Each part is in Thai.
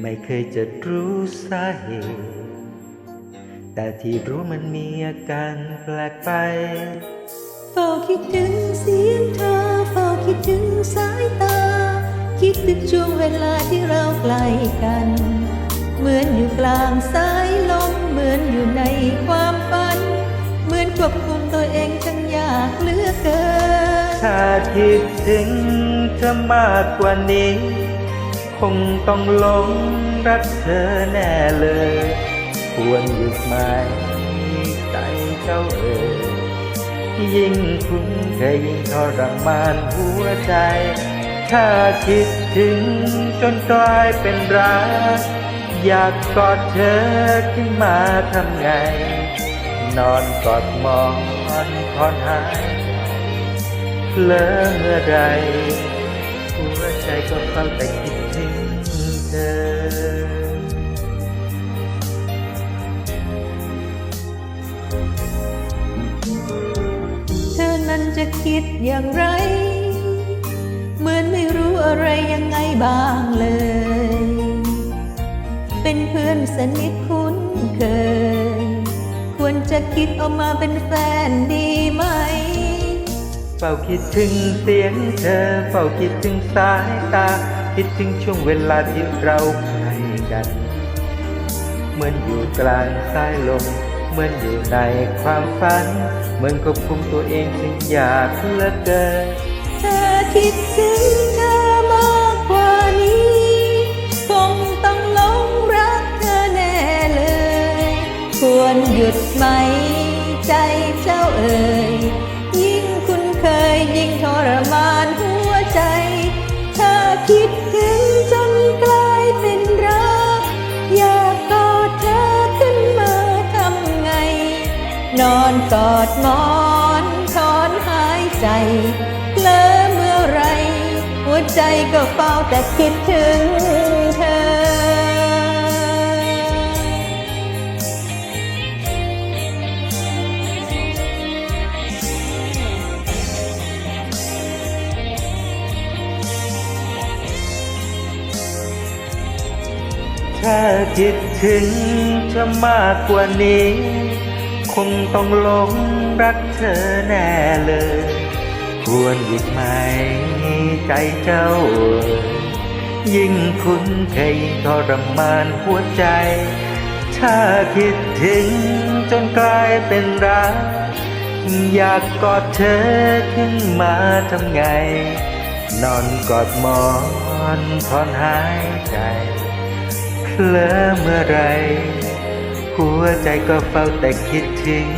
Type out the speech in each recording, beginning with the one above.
ไม่เคยจะรู้สาเหตุ แต่ที่รู้มันมีอาการแปลกไปเฝ้าคิดถึงเสียงเธอเฝ้าคิดถึงสายตา คิดถึงช่วงเวลาที่เราใกล้กัน เหมือนอยู่กลางสายลม เหมือนอยู่ในความฝัน เหมือนควบคุมตัวเองช่างยากเหลือเกิน ถ้าคิดถึงเธอมากกว่านี้ คงต้องหลงรักเธอแน่เลย ควรหยุดไหมใจเจ้าเอ๋ยยิ่งคุ้นเคยยิ่งทรมานหัวใจ ถ้าคิดถึงจนกลายเป็นรัก อยากกอดเธอขึ้นมาทำไง นอนกอดหมอนคอนหายเลอเมื่อไร หัวใจก็เฝ้าแต่คิดถึงเธอเธอนั้นจะคิดอย่างไร เหมือนไม่รู้อะไรยังไงบ้างเลย เป็นเพื่อนสนิทคุ้นเคย ควรจะคิดออกมาเป็นแฟนดีไหม เฝ้าคิดถึงเสียงเธอ เฝ้าคิดถึงสายตา คิดถึงช่วงเวลาที่เราใกล้กัน เหมือนอยู่กลางสายลม เหมือนอยู่ในความฝัน เหมือนควบคุมตัวเองซึ่งอยากเลือเกินเธอคิดถึงเธอมากกว่านี้คงต้องหลงรักเธอแน่เลย ควรหยุดไหมใจเจ้าเอ่ย นอนกอดหมอนถอนหายใจเพลอเมื่อไร หัวใจก็เฝ้าแต่คิดถึงเธอ ถ้าคิดถึงเธอมากกว่านี้ คงต้องหลงรักเธอแน่เลย ควรหยุดไหมใจเจ้า ยิ่งคุ้นเคยยิ่งทรมานหัวใจ ถ้าคิดถึงจนกลายเป็นรัก อยากกอดเธอขึ้นมาทำไง นอนกอดหมอนถอนหายใจ เคลอเมื่อไร หัวใจก็เฝ้าแต่คิดถึง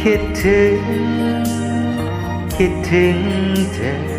คิดถึง คิดถึงเธอ